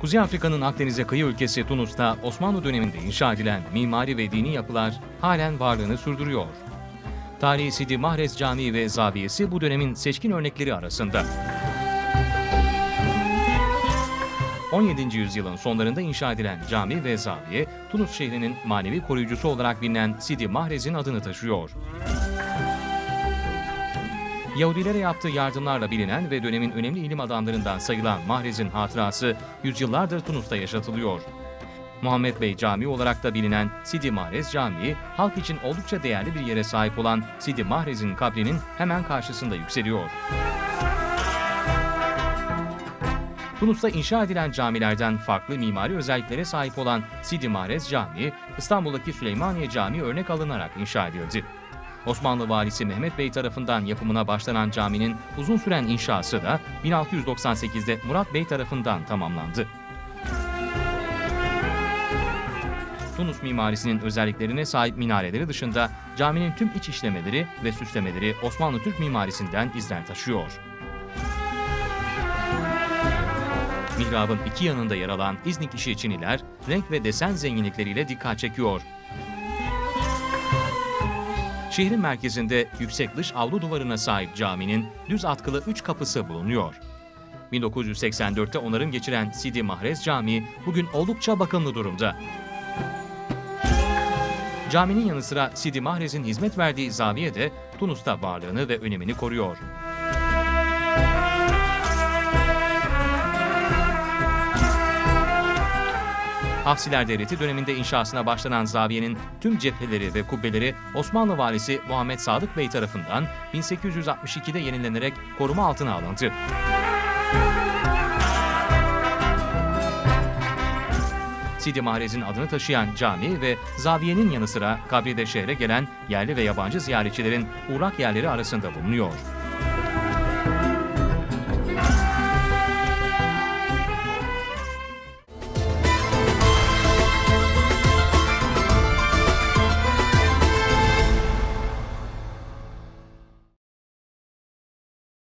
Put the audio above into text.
Kuzey Afrika'nın Akdeniz'e kıyı ülkesi Tunus'ta Osmanlı döneminde inşa edilen mimari ve dini yapılar halen varlığını sürdürüyor. Tarihi Sidi Mahrez Camii ve Zaviyesi bu dönemin seçkin örnekleri arasında. 17. yüzyılın sonlarında inşa edilen cami ve zaviye, Tunus şehrinin manevi koruyucusu olarak bilinen Sidi Mahrez'in adını taşıyor. Yahudilere yaptığı yardımlarla bilinen ve dönemin önemli ilim adamlarından sayılan Mahrez'in hatırası yüzyıllardır Tunus'ta yaşatılıyor. Muhammed Bey Camii olarak da bilinen Sidi Mahrez Camii, halk için oldukça değerli bir yere sahip olan Sidi Mahrez'in kabrinin hemen karşısında yükseliyor. Tunus'ta inşa edilen camilerden farklı mimari özelliklere sahip olan Sidi Mahrez Camii, İstanbul'daki Süleymaniye Camii örnek alınarak inşa edildi. Osmanlı valisi Mehmet Bey tarafından yapımına başlanan caminin uzun süren inşası da 1698'de Murat Bey tarafından tamamlandı. Tunus mimarisinin özelliklerine sahip minareleri dışında caminin tüm iç işlemeleri ve süslemeleri Osmanlı Türk mimarisinden izler taşıyor. Mihrabın iki yanında yer alan İznik işi çiniler renk ve desen zenginlikleriyle dikkat çekiyor. Şehrin merkezinde yüksek dış avlu duvarına sahip caminin düz atkılı üç kapısı bulunuyor. 1984'te onarım geçiren Sidi Mahrez Camii bugün oldukça bakımlı durumda. Caminin yanı sıra Sidi Mahrez'in hizmet verdiği zaviye de Tunus'ta varlığını ve önemini koruyor. Hafsiler Devleti döneminde inşasına başlanan zaviyenin tüm cepheleri ve kubbeleri Osmanlı valisi Muhammed Sadık Bey tarafından 1862'de yenilenerek koruma altına alındı. Sidi Mahrez'in adını taşıyan cami ve zaviyenin yanı sıra kabride şehre gelen yerli ve yabancı ziyaretçilerin uğrak yerleri arasında bulunuyor.